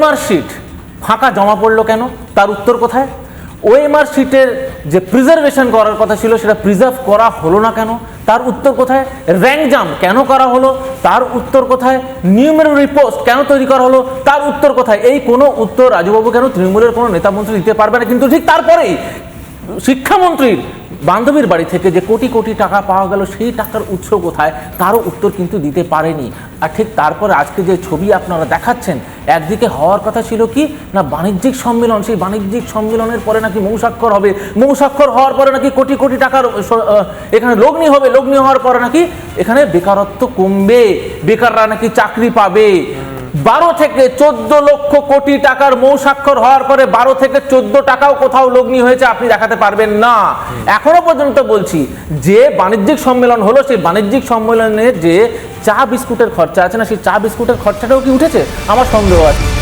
OMR sheet ফাঁকা জমা পড়ল কেন? তার উত্তর কোথায়? ওএমআর শিটের যে প্রিজার্ভেশন করার কথা ছিল, সেটা প্রিজার্ভ করা হলো না কেন? তার উত্তর কোথায়? র্যাঙ্ক জাম কেন করা হলো? তার উত্তর কোথায়? নিউমেরারি পোস্ট কেন তৈরি করা হলো? তার উত্তর কোথায়? এই কোনো উত্তর রাজুবাবু কেন তৃণমূলের কোনো নেতা মন্ত্রী দিতে পারবে না? কিন্তু ঠিক তারপরেই শিক্ষামন্ত্রীর বান্ধবীর বাড়ি থেকে যে কোটি কোটি টাকা পাওয়া গেল, সেই টাকার উৎস কোথায়? তারও উত্তর কিন্তু দিতে পারেনি। আর ঠিক তারপরে আজকে যে ছবি আপনারা দেখাচ্ছেন, একদিকে হওয়ার কথা ছিল কি? না, বাণিজ্যিক সম্মেলন, সেই বাণিজ্যিক সম্মেলনের পরে নাকি মৌসাক্ষর হবে। মৌসাক্ষর হওয়ার পরে নাকি কোটি কোটি টাকার এখানে লগ্নি হবে। লগ্নি হওয়ার পরে নাকি এখানে বেকারত্ব কমবে। বেকাররা নাকি চাকরি পাবে। বারো থেকে চোদ্দ লক্ষ কোটি টাকার মৌসাক্ষর হওয়ার পরে বারো থেকে চোদ্দ টাকাও কোথাও লগ্নি হয়েছে আপনি দেখাতে পারবেন না। এখনও পর্যন্ত বলছি, যে বাণিজ্যিক সম্মেলন হলো, সেই বাণিজ্যিক সম্মেলনে যে চা বিস্কুটের খরচা আছে না, সেই চা বিস্কুটের খরচাটাও কি উঠেছে? আমার সন্দেহ আছে।